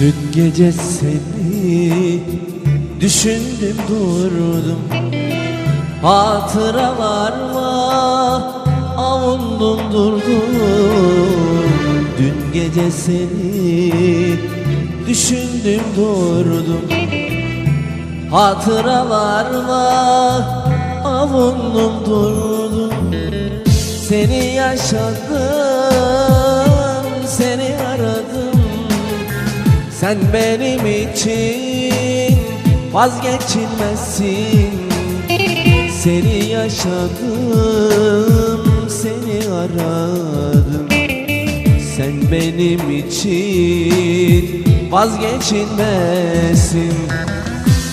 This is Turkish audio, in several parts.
Dün gece seni düşündüm durdum. Hatıralarla avundum durdum. Dün gece seni düşündüm durdum. Hatıralarla avundum durdum. Seni yaşadım, Sen benim için vazgeçilmezsin. Seni yaşadım, seni aradım. Sen benim için vazgeçilmezsin.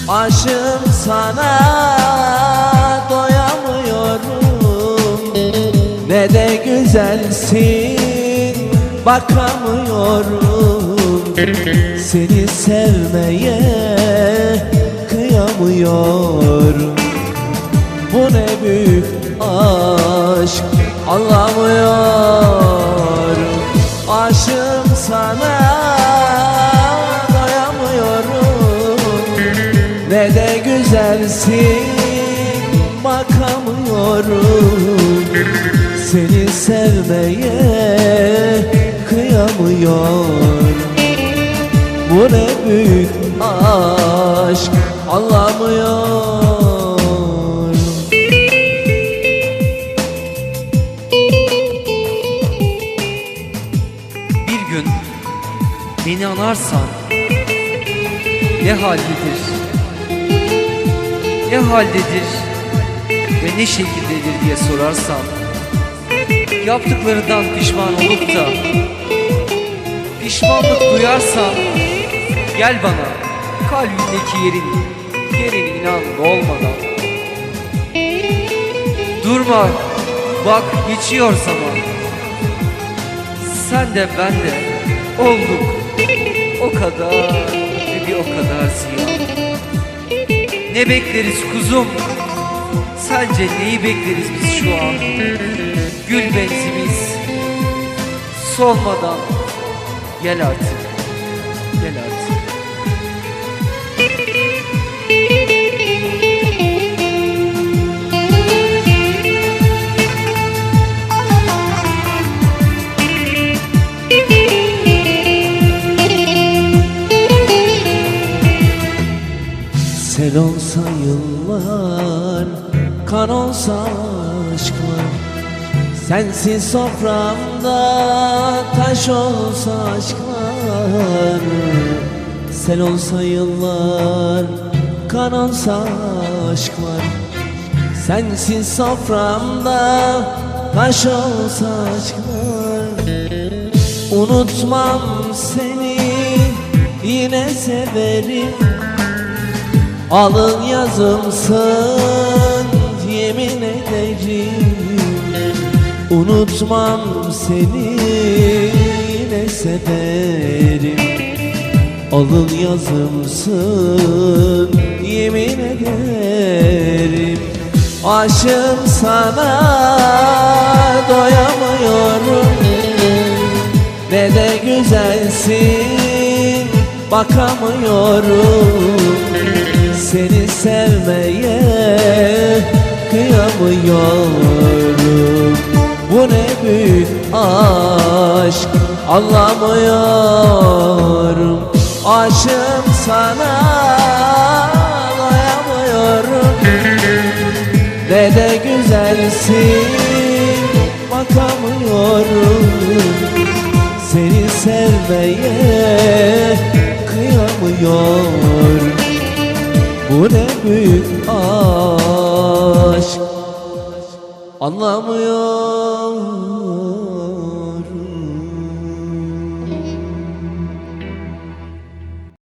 Aşığım sana doyamıyorum. Ne de güzelsin bakamıyorum Seni sevmeye kıyamıyorum. Bu ne büyük aşk anlamıyorum. Aşığım sana doyamıyorum. Ne de güzelsin bakamıyorum. Seni sevmeye kıyamıyorum Bu ne büyük aşk anlamıyorum Bir gün beni anarsan ne haldedir? Ne haldedir ve ne şekildedir diye sorarsan yaptıklarından pişman olup da pişmanlık duyarsan gel bana kalbindeki yerin yerin inan olmadan durma bak geçiyor zaman sen de ben de olduk o kadar ve bir o kadar ziyan. Ne bekleriz kuzum? Sence neyi bekleriz biz şu an? Gül benzimiz solmadan gel artık, gel artık. Sel olsa yıllar, kan olsa aşklar. Sensiz soframda taş olsa aşklar. Sel olsa yıllar, kan olsa aşklar. Sensiz soframda taş olsa aşklar. Unutmam seni yine severim Alın yazımsın yemin ederim. Unutmam seni yine severim Alın yazımsın yemin ederim. Aşığım sana doyamıyorum. Ne de güzelsin bakamıyorum Seni sevmeye kıyamıyorum. Bu ne büyük aşk anlamıyorum. Aşığım sana doyamıyorum Ne de güzelsin bakamıyorum. Seni sevmeye kıyamıyorum bu ne büyük aşk. Anlamıyor